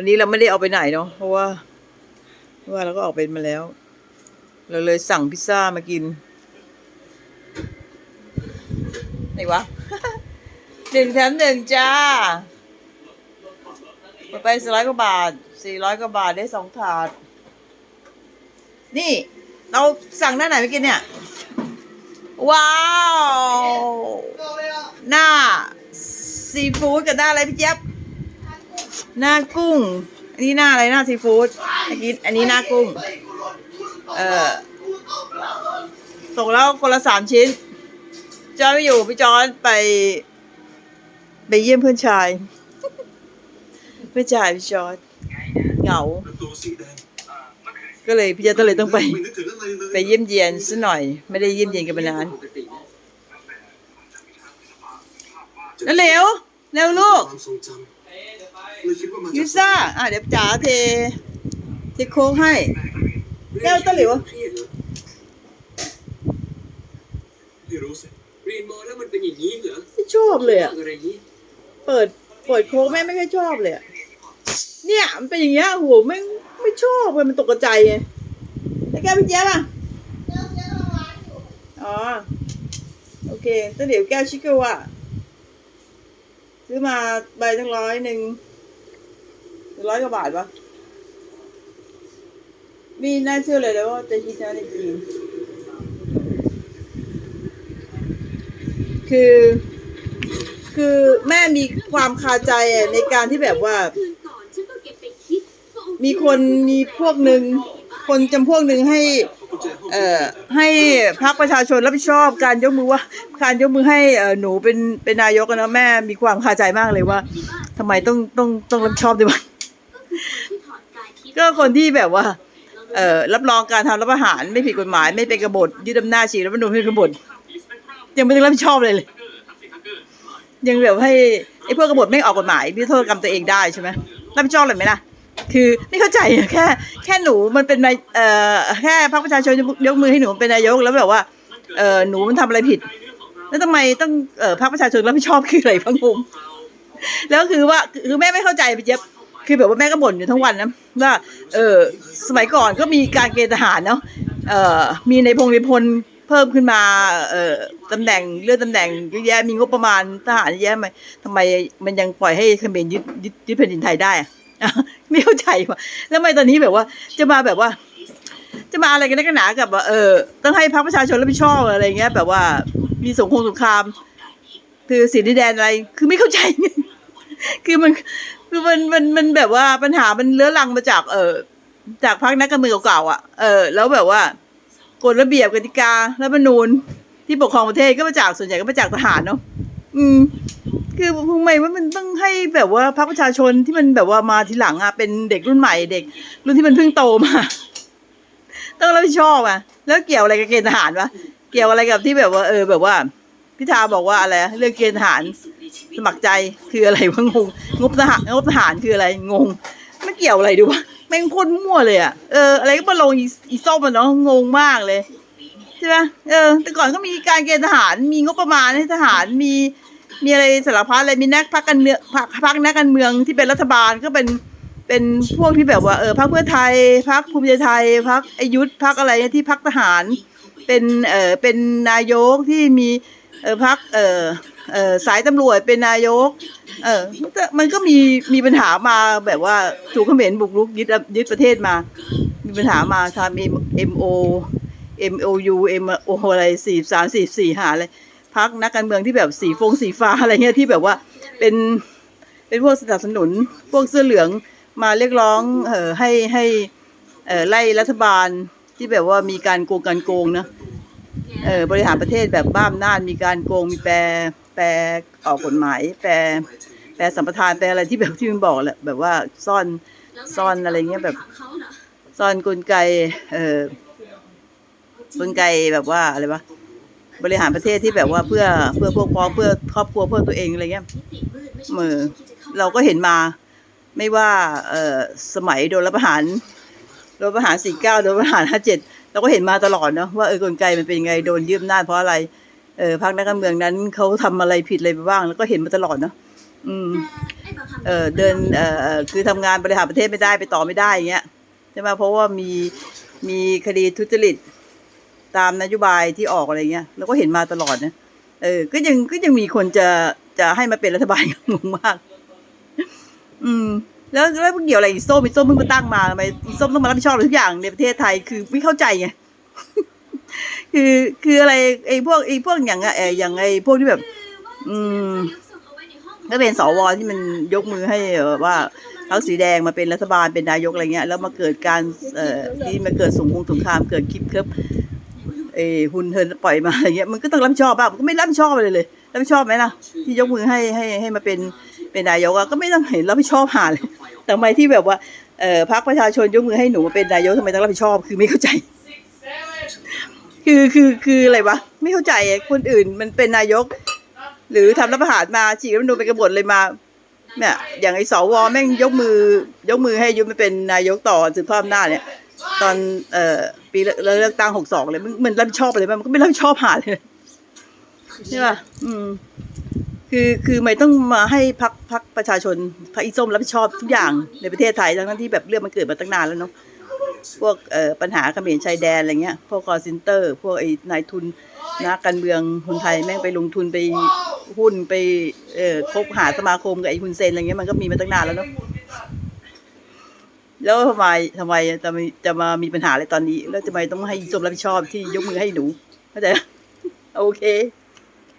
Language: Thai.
วันนี้เราไม่ได้เอาไปไหนเนาะเพราะว่าเพราะว่าเราก็ออกไปมาแล้ว เราเลยสั่งพิซซ่ามากินไหนวะหนึ่งแถมหนึ่งจ้าหมดไปสี่ร้อยกว่าบาทสี่ร้อยกว่าบาทได้สองถาด นี่ เราสั่งหน้าไหนไปกินเนี่ย ว้าว หน้าซีฟู้ดกับหน้าอะไรพี่เจี๊ยบ หน้ากุ้ง อันนี้หน้าอะไรหน้าซีฟู้ดอันนี้อันนี้หน้ากุ้ง เออตกแล้วคนละสามชิ้น จอนไม่อยู่พี่จอนไปไปเยี่ยมเพื่อนชาย เพื่อนชายพี่จอนเหงา ก็เลยพี่จอนก็เลยต้องไป ไปเยี่ยมเยียนซะหน่อย ไม่ได้เยี่ยมเยียนกันมานานแล้วเร็วเร็วลูก เลยคิดว่ามันจะยูซ่าอะเดี๋ยวจ๋าเทเทโค้กให้ แก้วตะหลิวเครียดเหรอไม่รู้สิเรียนมอแล้วมันเป็นอย่างนี้เหรอไม่ชอบเลยอะ อะไรอย่างนี้เปิดเปิดโค้กแม่ไม่ค่อยชอบเลยอะเนี่ยมันเป็นอย่างเงี้ยโหแม่งไม่ชอบเลยมันตกกระใจไงแล้วแก้วพี่เจี๊ยบอะอ๋อโอเคตั้งเดี๋ยวแก้วชิคกี้ว่าซื้อมาใบตั้งร้อยหนึ่ง ร้อยกว่าบาทปะมีน่าเชื่อเลยนะว่าจะฮิตนะในจีนคือ คือแม่มีความคาใจในการที่แบบว่า มีคนมีพวกหนึ่งคนจำพวกหนึ่งให้ เอ่อให้พรรคประชาชนรับผิดชอบการยกมือว่า การยกมือให้เอ่อหนูเป็นเป็นนายกนะแม่มีความคาใจมากเลยว่าทำไมต้องต้องต้องรับผิดชอบด้วยวะ ก็คนที่แบบว่า เอ่อรับรองการทำรัฐประหารไม่ผิดกฎหมาย ไม่เป็นกบฏยึดอำนาจฉีกรัฐธรรมนูญไม่เป็นกบฏยังไม่ต้องรับผิดชอบเลยเลย ยังแบบให้ไอ้พวกกบฏไม่ออกกฎหมายพิโทษกรรมตัวเองได้ใช่ไหมรับผิดชอบเลยไหมล่ะคือไม่เข้าใจแค่แค่หนูมันเป็นนายเอ่อแค่พรรคประชาชนยกมือให้หนูเป็นนายกแล้วแบบว่าเออหนูมันทำอะไรผิด แล้วทำไมต้องเอ่อพรรคประชาชนรับผิดชอบคืออะไรพังงงแล้วคือว่าคือแม่ไม่เข้าใจพี่เจี๊ยบ คือแบบว่าแม่ก็บ่นอยู่ทั้งวันนะว่าเออสมัยก่อนก็มีการเกณฑ์ทหารเนาะเอ่อมีในพงในพลเพิ่มขึ้นมาเอ่อตำแหน่งเลื่อนตำแหน่งเยอะแยะมีงบประมาณทหารเยอะแยะไหมทำไมมันยังปล่อยให้เขมรยึดยึดยึดแผ่นดินไทยได้อะไม่เข้าใจว่ะแล้วทำไมตอนนี้แบบว่า จะมาแบบว่า จะมาอะไรกันนักหนากับว่าเออต้องให้พรรคประชาชนรับผิดชอบอะไรเงี้ย แบบว่ามีสงครามสงคราม คือสิทธิแดนอะไร คือไม่เข้าใจคือมัน คือมันมันมันแบบว่าปัญหามันเลื้อรังมาจาก เออจากพรรคนักการเมืองเก่าๆอะเออแล้วแบบว่ากฎระเบียบกติการัฐธรรมนูญที่ปกครองประเทศก็มาจากส่วนใหญ่ก็มาจากทหารเนาะอืม คือทำไมว่ามันต้องให้แบบว่าพรรคประชาชนที่มันแบบว่ามาทีหลังอะเป็นเด็กรุ่นใหม่เด็ก รุ่นที่มันเพิ่งโตมา ต้องรับผิดชอบอะแล้วเกี่ยวอะไรกับเกณฑ์ทหารวะเกี่ยวอะไรกับที่แบบว่า เออ แบบว่าพิธาบอกว่าอะไรเรื่องเกณฑ์ทหาร สมัครใจคืออะไรวะงงงบทหารงบทหารคืออะไรงงไม่เกี่ยวอะไรดูวะแม่งโคนมั่วเลยอะเอออะไรก็มาลงอีอีส้มมันเนาะงงมากเลยใช่ไหมเออ แต่ก่อนก็มีการเกณฑ์ทหารมีงบประมาณให้ทหารมีมีอะไรสารพัดอะไรมีนักพักการเมืองพักพักนักการเมืองที่เป็นรัฐบาลก็เป็นเป็นพวกที่แบบว่าเออพักเพื่อไทยพักภูมิใจไทยพักอายุทธพักอะไรที่พักทหาร เป็นเออเป็นนายกที่มี เออพักเออเออสายตำรวจเป็นนายก เออมันก็มันก็มีมีปัญหามาแบบว่าถูกเขมรบุกรุกยึดยึดประเทศมา มีปัญหามาทำเอ็มเอ็มโอเอ็มโอยูเอ็มโออะไรสี่สามสี่สี่หาอะไรพักนักการเมืองที่แบบสีฟงสีฟ้าอะไรเงี้ยที่แบบว่าเป็นเป็นพวกสนับสนุนพวกเสื้อเหลืองมาเรียกร้องเออให้ให้เออไล่รัฐบาลที่แบบว่ามีการโกงการโกงนะ เออบริหารประเทศแบบบ้าอำนาจมีการโกงมีแปรแปรออกกฎหมาย แปรแปรสัมปทานแปรอะไรที่แบบที่มันบอกแหละแบบว่าซ่อนซ่อนอะไรเงี้ยแบบซ่อนกลไก เออกลไกแบบว่าอะไรวะบริหารประเทศที่แบบว่าเพื่อเพื่อพวกพ้องเพื่อครอบครัวเพื่อตัวเองอะไรเงี้ยเมือเราก็เห็นมาไม่ว่าเออสมัยโดนรัฐประหารโดนประหารสี่เก้าโดนประหารห้าเจ็ด เราก็เห็นมาตลอดเนาะว่าเออกลไกมันเป็นยังไงโดนยืมหน้าเพราะอะไรเออพรรคนักการเมืองนั้นเขาทำอะไรผิดอะไรไปบ้าง แล้วก็เห็นมาตลอดเนาะอืมเออเดินเออคือทำงานบริหารประเทศไม่ได้ไปต่อไม่ได้อย่างเงี้ยใช่ไหมเพราะว่ามีมีคดีทุจริตตามนโยบายที่ออกอะไรเงี้ยเราก็เห็นมาตลอดนะเออ ก็ยังก็ยังมีคนจะจะให้มาเป็นรัฐบาลงงมาก อืม แล้วแล้วมันเกี่ยวอะไรอีส้มอีส้มเพิ่งมาตั้งมาทำไมอีส้มต้องมารับผิดชอบทุกอย่างในประเทศไทยคือไม่เข้าใจไงคือคืออะไรไอ้พวกไอ้พวกอย่างอะเอออย่างไอ้พวกที่แบบ อืมก็เป็นสวที่มันยกมือให้ว่าพรรคสีแดงมาเป็นรัฐบาลเป็นนายกอะไรเงี้ย แล้วมาเกิดการเอ่อที่มาเกิดสงครามสงครามเกิดคลิปเคิบเอหุนเทินปล่อยมาอะไรเงี้ยมันก็ต้องรับผิดชอบบ้างมันก็ไม่รับผิดชอบเลยเลยรับผิดชอบไหมล่ะที่ยกมือให้ให้ให้มาเป็นเป็นนายกอะก็ไม่ต้องเห็นรับผิดชอบหาเลย ทำไมที่แบบว่าเอ่อพรรคประชาชนยกมือให้หนูมาเป็นนายกทำไมต้องรับผิดชอบ คือไม่เข้าใจ คือคือคืออะไรวะไม่เข้าใจอะคนอื่นมันเป็นนายก หรือทำรัฐประหารมาฉีกรัฐธรรมนูญเป็นกบฏเลยมาเนี่ยอย่างไอ้สวแม่งยกมือยกมือให้ยุบมาเป็นนายกต่อสืบทอดอำนาจเนี่ย ตอนเอ่อปีเลืเลือกตั้งหกสองเลยมันมันรับผิดชอบอะไรบ้างมันก็ไม่รับผิดชอบหาเลยใช่ป่ะอืม คือคือไม่ต้องมาให้พักพักประชาชนพรรคอีส้มรับผิดชอบทุกอย่างในประเทศไทยทั้งๆที่แบบเรื่องมันเกิดมาตั้งนานแล้วเนาะพวกเอ่อปัญหาเขมรชายแดนอะไรเงี้ยพวกคอร์เซนเตอร์ พวกไอ้นายทุนนักการเมืองคนไทยแม่งไปลงทุนไปหุ้นไปเอ่อคบหาสมาคมกับไอ้คุณเซนอะไรเงี้ยมันก็มีมาตั้งนานแล้วเนาะแล้วทำไมทำไมจะมีจะมามีปัญหาอะไรตอนนี้ แล้วทำไมต้องให้อีส้มรับผิดชอบที่ยกมือให้หนูเข้าใจปะโอเค